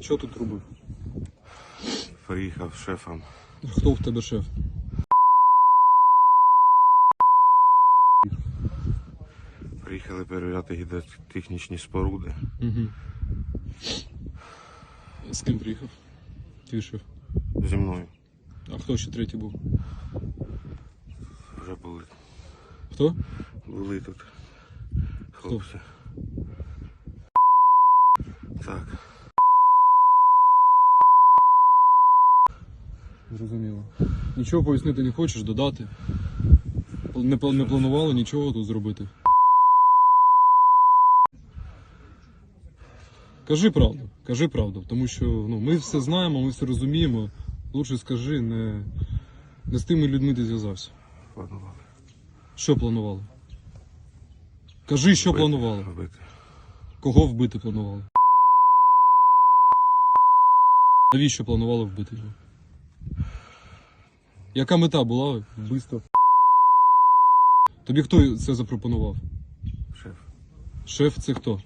Що тут робив? Приїхав з шефом. Хто в тебе шеф? Приїхали перевіряти гідротехнічні споруди. Угу. З ким приїхав? Твій шеф. Зі мною А хто ще третій був? вже були, Хто? були тут хлопці. Так, Зрозуміло. Нічого пояснити не хочеш, додати. Не, пла- не планували нічого тут зробити. Кажи правду, кажи правду, тому що ну, ми все знаємо, ми все розуміємо. Лучше скажи, не, не з тими людьми ти зв'язався. планували. Що планували? Кажи, що Вбити, планували. Вбити. Кого вбити планували? Навіщо планували вбити його? Яка мета була вбивства? Тобі хто це запропонував? Шеф. Шеф це хто?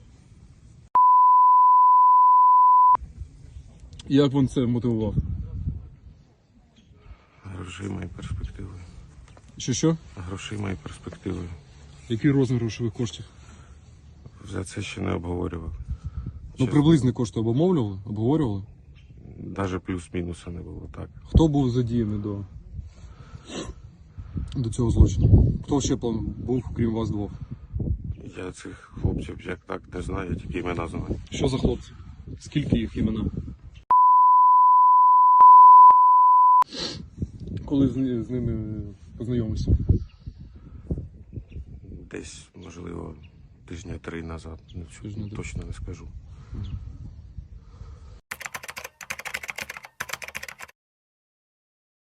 Як він це мотивував? Грошима і перспективою. Що що? Грошима і перспективою. Який розмір грошових коштів? За це ще не обговорював. Ну приблизні кошти обумовлювали, обговорювали. Навіть плюс-мінуса не було так. Хто був задіяний до, до цього злочину? Хто ще був, крім вас двох? Я цих хлопців як так не знаю, я тільки імена знаю. Що за хлопці? Скільки їх імена? Коли з, з ними познайомився? Десь, можливо, тижня три назад. Ну, Тижня точно не скажу.